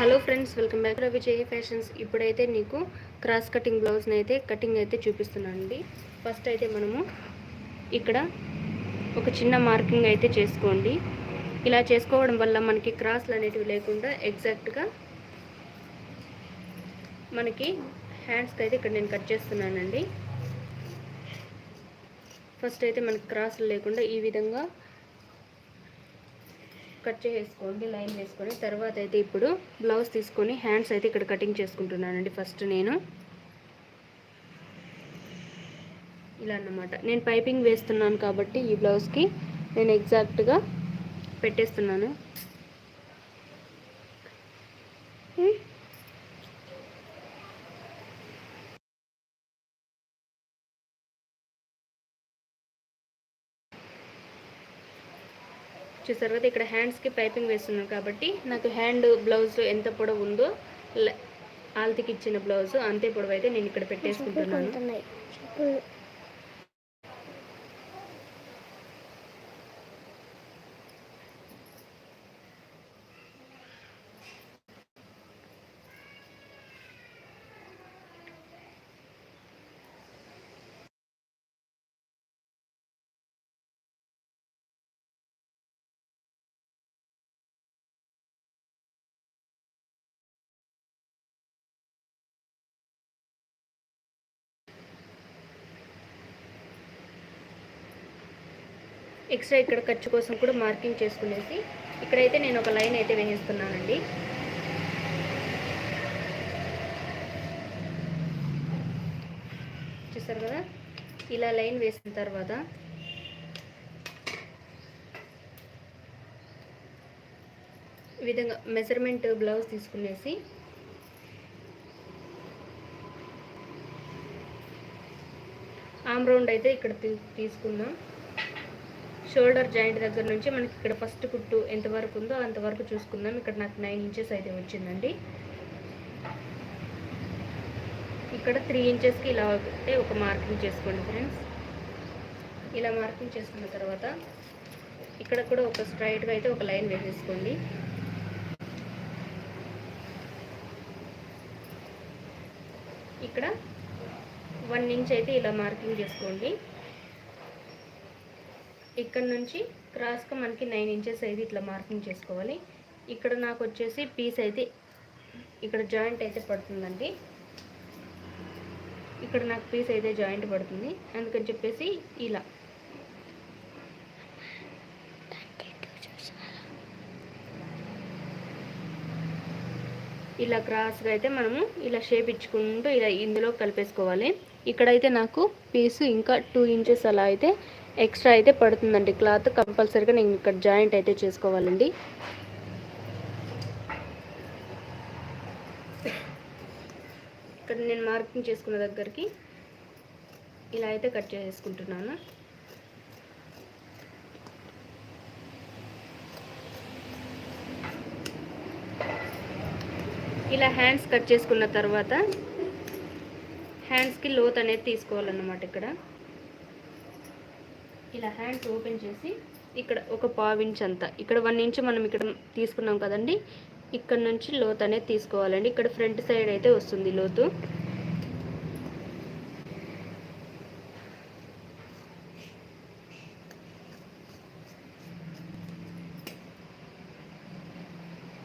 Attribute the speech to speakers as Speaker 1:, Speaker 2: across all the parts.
Speaker 1: Hello friends welcome back Ravi fashions. ఇప్పుడైతే నీకు cross cutting బ్లౌజ్ని అయితే కటింగ్ అయితే చూపిస్తున్నానండి. ఫస్ట్ అయితే మనము ఇక్కడ ఒక చిన్న మార్కింగ్ అయితే చేసుకోండి. ఇలా చేసుకోవడం వల్ల మనకి క్రాస్లు అనేటివి లేకుండా ఎగ్జాక్ట్గా మనకి హ్యాండ్స్కి అయితే ఇక్కడ నేను కట్ చేస్తున్నానండి. ఫస్ట్ అయితే మనకి క్రాస్లు లేకుండా ఈ విధంగా కట్ చేసుకోండి లైన్ వేసుకొని తర్వాత అయితే ఇప్పుడు బ్లౌజ్ తీసుకొని హ్యాండ్స్ అయితే ఇక్కడ కటింగ్ చేసుకుంటున్నానండి ఫస్ట్ నేను. ఇలా అన్నమాట. నేను పైపింగ్ వేస్తున్నాను కాబట్టి ఈ బ్లౌజ్కి నేను ఎగ్జాక్ట్గా పెట్టేస్తున్నాను. చూసారు కదా ఇక్కడ హ్యాండ్స్కి పైపింగ్ వేస్తున్నాను కాబట్టి నాకు హ్యాండ్ బ్లౌజ్ ఎంత పొడవు ఉందో ఆల్తికి ఇచ్చిన బ్లౌజ్ అంతే పొడవు అయితే నేను ఇక్కడ పెట్టేసుకుంటున్నాను. ఎక్స్ట్రా ఇక్కడ ఖర్చు కోసం కూడా మార్కింగ్ చేసుకునేసి ఇక్కడైతే నేను ఒక లైన్ అయితే వేసేస్తున్నానండి చూసారు కదా? ఇలా లైన్ వేసిన తర్వాత ఈ విధంగా మెజర్మెంట్ బ్లౌజ్ తీసుకునేసి ఆమ్ రౌండ్ అయితే ఇక్కడ తీసుకున్నాం. తీసుకుందాం షోల్డర్ జాయింట్ దగ్గర నుంచి మనకి ఇక్కడ ఫస్ట్ కుట్టు ఎంతవరకు ఉందో అంతవరకు చూసుకుందాం. ఇక్కడ నాకు నైన్ ఇంచెస్ అయితే వచ్చిందండి. ఇక్కడ త్రీ ఇంచెస్కి ఇలా అయితే ఒక మార్కింగ్ చేసుకోండి ఫ్రెండ్స్. ఇలా మార్కింగ్ చేసుకున్న తర్వాత ఇక్కడ కూడా ఒక స్ట్రైట్గా అయితే ఒక లైన్ వేసేసుకోండి. ఇక్కడ వన్ ఇంచ్ అయితే ఇలా మార్కింగ్ చేసుకోండి. ఇక్కడ నుంచి క్రాస్గా మనకి నైన్ ఇంచెస్ అయితే ఇట్లా మార్కింగ్ చేసుకోవాలి. ఇక్కడ నాకు వచ్చేసి పీస్ అయితే ఇక్కడ జాయింట్ అయితే పడుతుందండి. ఇక్కడ నాకు పీస్ అయితే జాయింట్ పడుతుంది. అందుకని చెప్పేసి ఇలా. ఇలా క్రాస్గా అయితే మనము ఇలా షేప్ ఇచ్చుకుంటూ ఇలా ఇందులో కలిపేసుకోవాలి. ఇక్కడైతే నాకు పీసు ఇంకా టూ ఇంచెస్ అలా అయితే ఎక్స్ట్రా అయితే పడుతుందండి. క్లాత్ కంపల్సరీగా నేను ఇక్కడ జాయింట్ అయితే చేసుకోవాలండి. ఇక్కడ నేను మార్కింగ్ చేసుకున్న దగ్గరికి ఇలా అయితే కట్ చేసుకుంటున్నాను. ఇలా హ్యాండ్స్ కట్ చేసుకున్న తర్వాత హ్యాండ్స్కి లోత్ అనేది తీసుకోవాలన్నమాట ఇక్కడ. ఇలా హ్యాండ్స్ ఓపెన్ చేసి ఇక్కడ ఒక పావు ఇంచ్ అంతా. ఇక్కడ వన్ ఇంచ్ మనం ఇక్కడ తీసుకున్నాం కదండి. ఇక్కడ నుంచి లోతు అనేది తీసుకోవాలండి. ఇక్కడ ఫ్రంట్ సైడ్ అయితే వస్తుంది లోతు.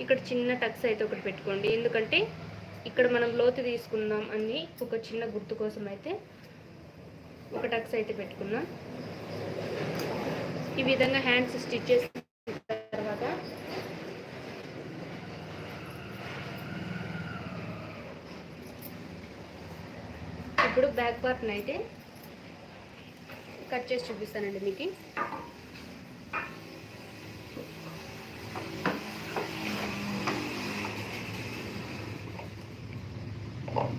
Speaker 1: ఇక్కడ చిన్న టక్స్ అయితే ఒకటి పెట్టుకోండి. ఎందుకంటే ఇక్కడ మనం లోతు తీసుకుందాం అని ఒక చిన్న గుర్తు కోసం అయితే ఒక టక్స్ అయితే పెట్టుకున్నాం. ఈ విధంగా హ్యాండ్స్ స్టిచ్ చేసిన తర్వాత ఇప్పుడు బ్యాక్ పార్ట్ని అయితే కట్ చేసి చూపిస్తానండి మీకు.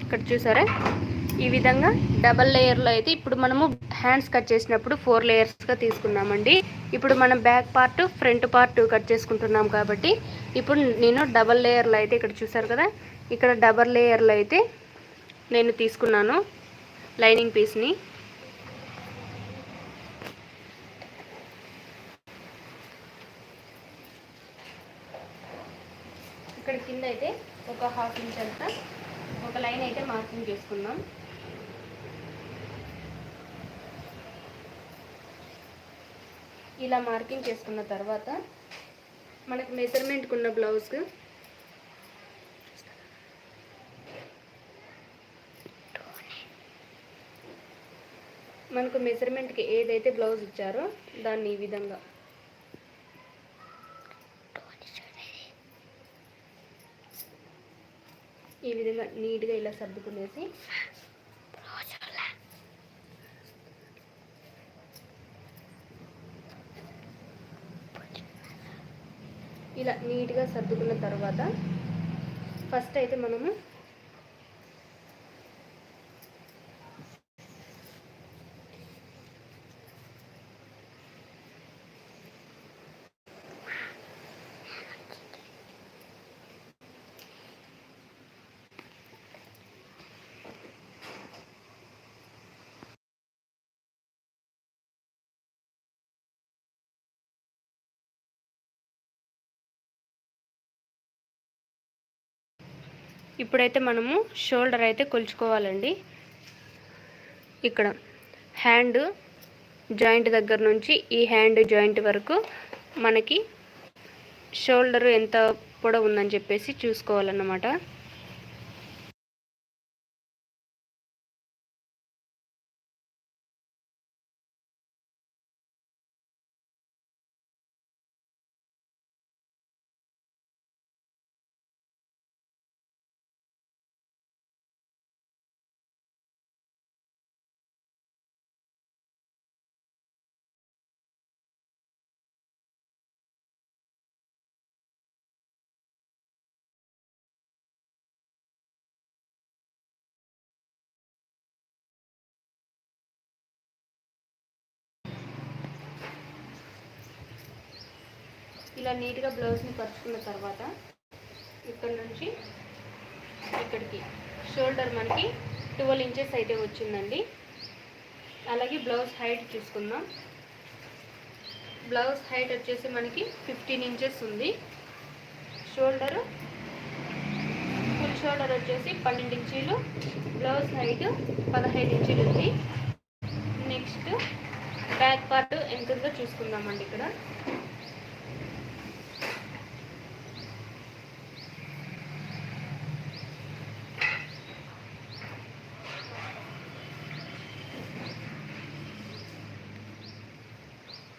Speaker 1: ఇక్కడ చూసారా? ఈ విధంగా డబల్ లేయర్లో అయితే ఇప్పుడు మనము హ్యాండ్స్ కట్ చేసినప్పుడు ఫోర్ లేయర్స్గా తీసుకున్నామండి. ఇప్పుడు మనం back part front part cut చేసుకుంటున్నాం కాబట్టి ఇప్పుడు నేను డబల్ లేయర్లు అయితే ఇక్కడ చూసారు కదా ఇక్కడ డబల్ లేయర్లు అయితే నేను తీసుకున్నాను లైనింగ్ పీస్ని. ఇక్కడ కింద అయితే ఒక హాఫ్ ఇంచ్ అంతా ఒక లైన్ అయితే మార్కింగ్ చేసుకున్నాం ఇలా మార్కింగ్ చేసుకున్న తర్వాత మనకు మెజర్మెంట్కి ఉన్న బ్లౌజ్కి మనకు మెజర్మెంట్కి ఏదైతే బ్లౌజ్ ఇచ్చారో దాన్ని ఈ విధంగా. ఈ విధంగా నీట్గా ఇలా సర్దుకునేసి ఇలా నీట్గా సర్దుకున్న తర్వాత ఫస్ట్ అయితే మనము ఇప్పుడైతే మనము షోల్డర్ అయితే కొలుచుకోవాలండి. ఇక్కడ హ్యాండ్ జాయింట్ దగ్గర నుంచి ఈ హ్యాండ్ జాయింట్ వరకు మనకి షోల్డర్ ఎంత పొడవు ఉందని చెప్పేసి చూసుకోవాలన్నమాట. ఇలా నీట్గా బ్లౌజ్ని పరుచుకున్న తర్వాత ఇక్కడ నుంచి ఇక్కడికి షోల్డర్ మనకి ట్వెల్వ్ ఇంచెస్ అయితే వచ్చిందండి. అలాగే బ్లౌజ్ హైట్ చూసుకుందాం. బ్లౌజ్ హైట్ వచ్చేసి మనకి ఫిఫ్టీన్ ఇంచెస్ ఉంది. షోల్డర్ ఫుల్ షోల్డర్ వచ్చేసి పన్నెండు ఇంచీలు బ్లౌజ్ హైట్ పదహైదు ఇంచీలు ఉంది. నెక్స్ట్ బ్యాక్ పార్ట్ ఎంత ఉందో చూసుకుందామండి ఇక్కడ.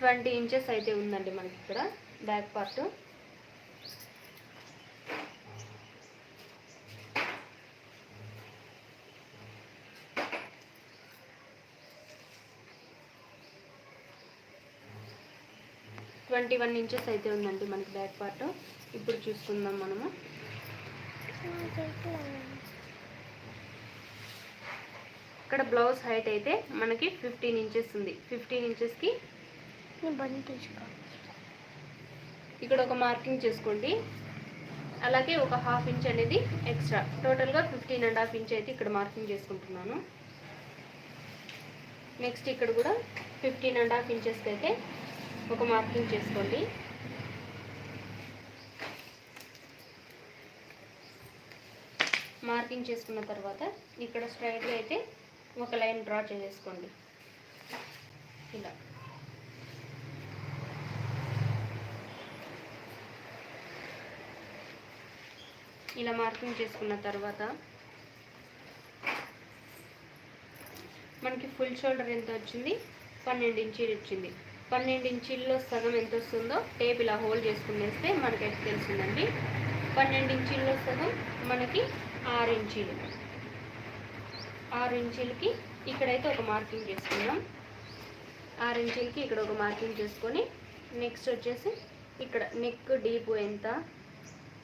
Speaker 1: ట్వంటీ ఇంచెస్ అయితే ఉందండి మనకి ఇక్కడ back part. Twenty one inches అయితే ఉందండి మనకి బ్యాక్ పార్ట్. ఇప్పుడు చూసుకుందాం మనము. ఇక్కడ బ్లౌజ్ హైట్ అయితే మనకి ఫిఫ్టీన్ ఇంచెస్ ఉంది. ఫిఫ్టీన్ ఇంచెస్కి ఇక్కడ ఒక మార్కింగ్ చేసుకోండి. అలాగే ఒక హాఫ్ ఇంచ్ అనేది ఎక్స్ట్రా. టోటల్గా ఫిఫ్టీన్ అండ్ హాఫ్ ఇంచ్ అయితే ఇక్కడ మార్కింగ్ చేసుకుంటున్నాను. నెక్స్ట్ ఇక్కడ కూడా ఫిఫ్టీన్ అండ్ హాఫ్ ఇంచెస్కి అయితే ఒక మార్కింగ్ చేసుకోండి. మార్కింగ్ చేసుకున్న తర్వాత ఇక్కడ స్ట్రైట్గా అయితే ఒక లైన్ డ్రా చేసేసుకోండి ఇలా. ఇలా మార్కింగ్ చేసుకున్న తర్వాత మనకి ఫుల్ షోల్డర్ ఎంత వచ్చింది? పన్నెండు ఇంచీలు వచ్చింది పన్నెండు ఇంచీల్లో సగం ఎంత వస్తుందో టేప్ ఇలా హోల్డ్ చేసుకునేస్తే మనకైతే తెలిసిందండి పన్నెండు ఇంచీల్లో సగం మనకి ఆరు ఇంచీలు. ఆరు ఇంచీలకి ఇక్కడైతే ఒక మార్కింగ్ చేసుకున్నాం. ఆరు ఇంచీలకి ఇక్కడ ఒక మార్కింగ్ చేసుకొని నెక్స్ట్ వచ్చేసి ఇక్కడ నెక్ డీప్ ఎంత?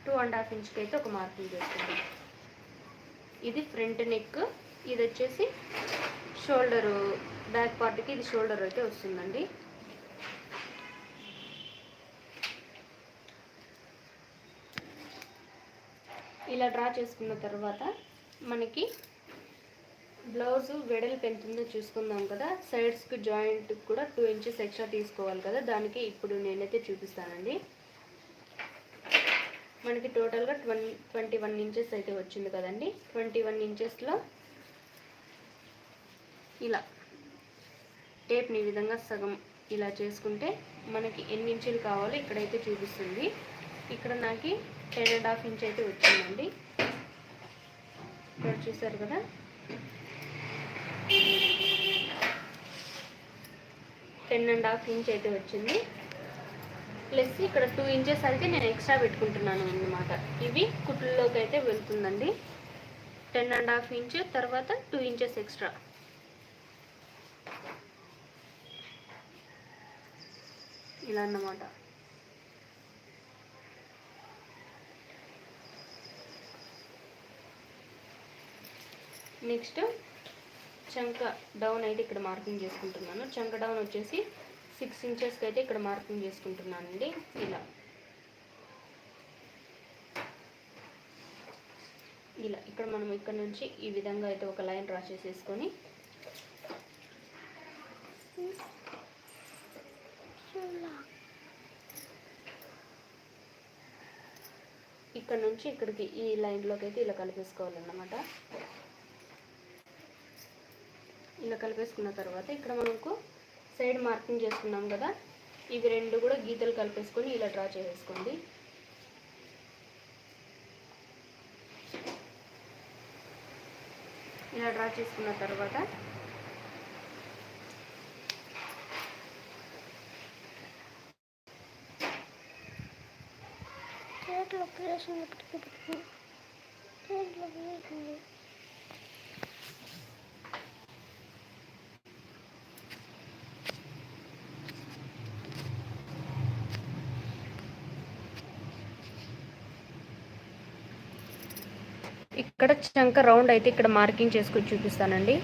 Speaker 1: టూ అండ్ హాఫ్ ఇంచ్కి అయితే ఒక మార్కింగ్ చేసుకుందాం ఇది ఫ్రంట్ నెక్ ఇది వచ్చేసి షోల్డరు బ్యాక్ పార్ట్కి ఇది షోల్డర్ అయితే వస్తుందండి. ఇలా డ్రా చేసుకున్న తర్వాత మనకి బ్లౌజ్ వెడల్పు ఎంత చూసుకుందాం కదా. సైడ్స్కి జాయింట్ కూడా టూ ఇంచెస్ ఎక్స్ట్రా తీసుకోవాలి కదా. దానికి ఇప్పుడు నేనైతే చూపిస్తానండి. మనకి టోటల్గా ట్వంటీ ట్వంటీ వన్ ఇంచెస్ అయితే వచ్చింది కదండి. ట్వంటీ వన్ ఇంచెస్లో ఇలా టేప్ని ఈ విధంగా సగం ఇలా చేసుకుంటే మనకి ఎన్ని ఇంచులు కావాలో ఇక్కడైతే చూపిస్తుంది. ఇక్కడ నాకు టెన్ అండ్ హాఫ్ ఇంచ్ అయితే వచ్చిందండి. ఇక్కడ చూసారు కదా? టెన్ అండ్ హాఫ్ ఇంచ్ అయితే వచ్చింది. ప్లస్ ఇక్కడ టూ ఇంచెస్ అయితే నేను ఎక్స్ట్రా పెట్టుకుంటున్నాను అన్నమాట. ఇవి కుట్లలోకి అయితే వెళ్తుందండి. టెన్ అండ్ హాఫ్ ఇంచ్ తర్వాత టూ ఇంచెస్ ఎక్స్ట్రా. ఇలా అన్నమాట. నెక్స్ట్ చంక డౌన్ అయితే ఇక్కడ మార్కింగ్ చేసుకుంటున్నాను. చంక డౌన్ వచ్చేసి సిక్స్ ఇంచెస్కి అయితే ఇక్కడ మార్కింగ్ చేసుకుంటున్నానండి. ఇలా. ఇలా. ఇక్కడ మనం ఇక్కడ నుంచి ఈ విధంగా అయితే ఒక లైన్ డ్రా చేసేసుకొని ఇక్కడ నుంచి ఇక్కడికి ఈ లైన్లోకి అయితే ఇలా కలిపేసుకోవాలన్నమాట. ఇలా కలిపేసుకున్న తర్వాత ఇక్కడ మనకు సైడ్ మార్కింగ్ చేసుకున్నాం కదా ఇవి రెండు కూడా గీతలు కలిపేసుకొని ఇలా డ్రా చేసేసుకోండి. ఇలా డ్రా చేసుకున్న తర్వాత
Speaker 2: చేతిలో ప్లేషన్ పెట్టుకు పెట్టుకు చేతిలో ప్లేషన్
Speaker 1: ఇక్కడ చంక రౌండ్ అయితే ఇక్కడ మార్కింగ్ చేసుకొని చూపిస్తానండి.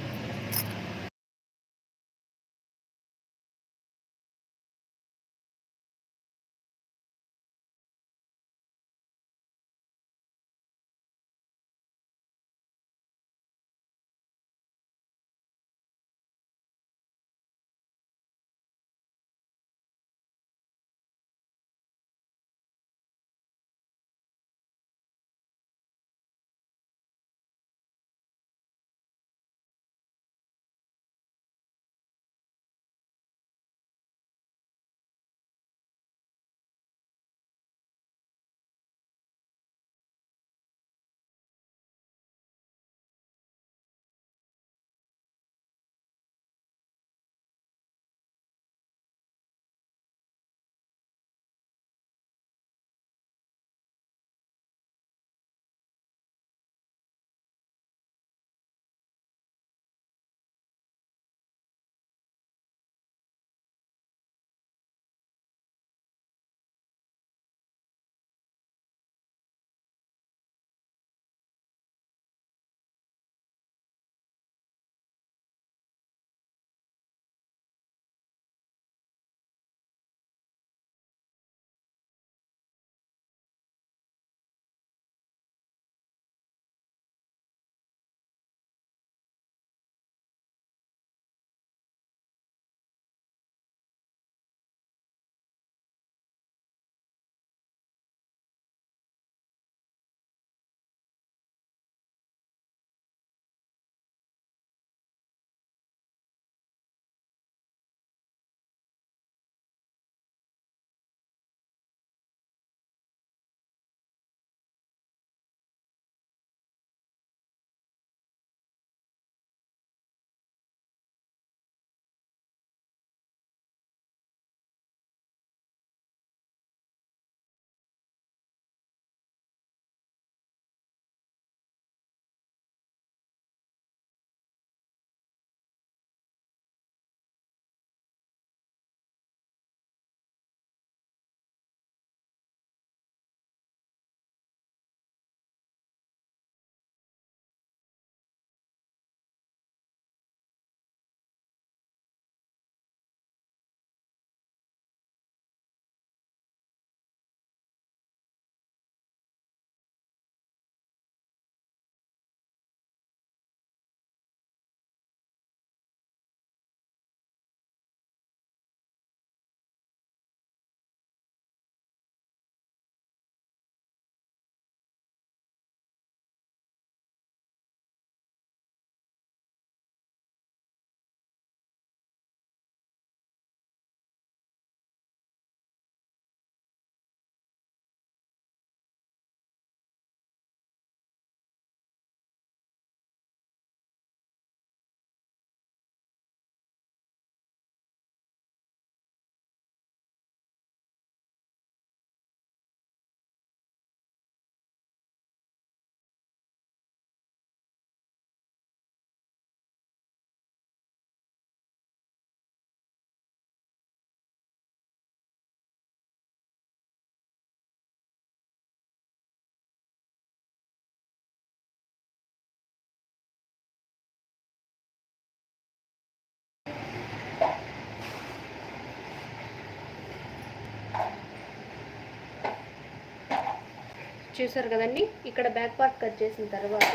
Speaker 1: చూసారు కదండి? ఇక్కడ బ్యాక్ పార్ట్ కట్ చేసిన తర్వాత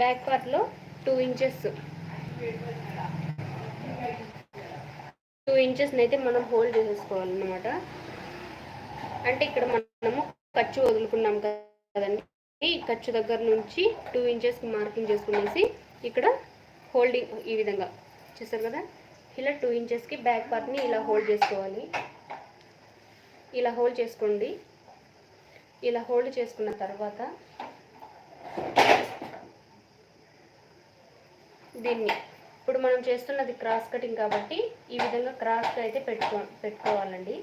Speaker 1: బ్యాక్ పార్ట్లో టూ ఇంచెస్. టూ ఇంచెస్ని అయితే మనం హోల్డ్ చేసేసుకోవాలన్నమాట అంటే ఇక్కడ మనము ఖర్చు వదులుకున్నాం కదండి? ఖర్చు దగ్గర నుంచి టూ ఇంచెస్ మార్కింగ్ చేసుకునేసి ఇక్కడ హోల్డింగ్ ఈ విధంగా. చూసారు కదా? ఇలా టూ ఇంచెస్కి బ్యాక్ పార్ట్ని ఇలా హోల్డ్ చేసుకోవాలి. ఇలా హోల్డ్ చేసుకోండి. ఇలా హోల్డ్ చేసుకున్న తర్వాత దీన్ని ఇప్పుడు మనం చేస్తున్నది క్రాస్ కటింగ్ కాబట్టి ఈ విధంగా క్రాస్గా అయితే పెట్టుకో పెట్టుకోవాలండి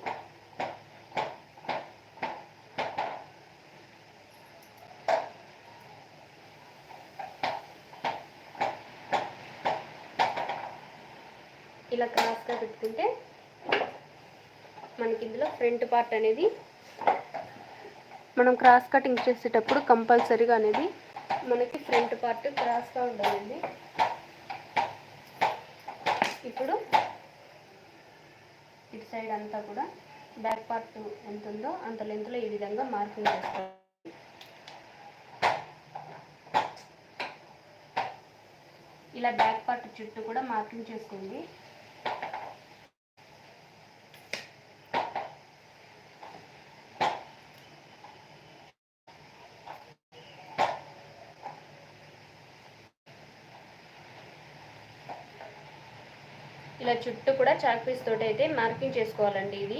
Speaker 1: ఇలా క్రాస్గా పెట్టుకుంటే మనకి ఇందులో ఫ్రంట్ పార్ట్ అనేది మనం క్రాస్ కటింగ్ చేసేటప్పుడు కంపల్సరీగా అనేది మనకి ఫ్రంట్ పార్ట్ క్రాస్గా ఉండాలండి. ఇప్పుడు ఇటు సైడ్ అంతా కూడా బ్యాక్ పార్ట్ ఎంత ఉందో అంత లెంత్లో ఈ విధంగా మార్కింగ్ చేసుకోవాలి. ఇలా బ్యాక్ పార్ట్ చుట్టూ కూడా మార్కింగ్ చేసుకోండి. ఇలా చుట్టూ కూడా చాక్ పీస్ తోటి అయితే మార్కింగ్ చేసుకోవాలండి ఇది.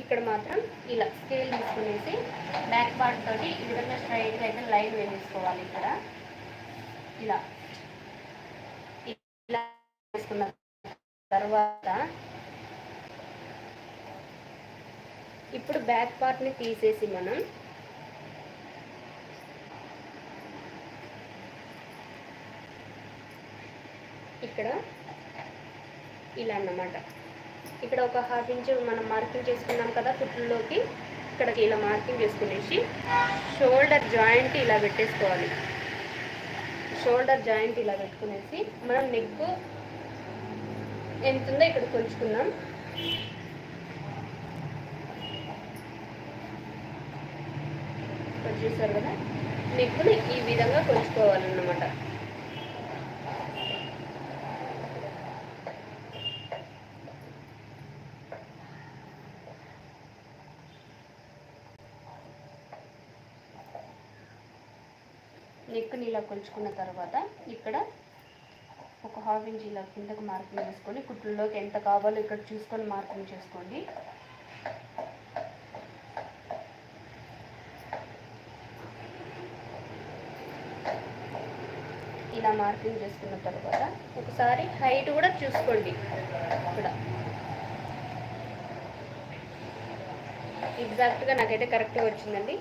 Speaker 1: ఇక్కడ మాత్రం ఇలా స్కేల్ తీసుకునేసి బ్యాక్ పార్ట్ తోటి ఈ విధంగా స్ట్రైట్గా అయితే లైన్ వేసేసుకోవాలి ఇక్కడ. ఇలా. ఇలా పార్ట్ని తీసేసి మనం ఇక్కడ ఇలా అన్నమాట. ఇక్కడ ఒక హాఫ్ ఇంచ్ మనం మార్కింగ్ చేసుకున్నాం కదా కుట్లలోకి. ఇక్కడికి ఇలా మార్కింగ్ చేసుకునేసి షోల్డర్ జాయింట్ ఇలా పెట్టేసుకోవాలి. షోల్డర్ జాయింట్ ఇలా పెట్టుకునేసి మనం నెక్ ఎంత ఉందో ఇక్కడ కొలుచుకుందాం. చూసారు కదా? నెక్ని ఈ విధంగా కొలుచుకోవాలన్నమాట. నెక్ని ఇలా కొలుచుకున్న తర్వాత ఇక్కడ ఒక హాఫ్ ఇంచ్ ఇలా కిందకు మార్కింగ్ చేసుకొని కుట్లలోకి ఎంత కావాలో ఇక్కడ చూసుకొని మార్కింగ్ చేసుకోండి. ఇలా మార్కింగ్ చేసుకున్న తర్వాత ఒకసారి హైట్ కూడా చూసుకోండి. ఇక్కడ ఎగ్జాక్ట్గా నాకైతే కరెక్ట్గా వచ్చిందండి.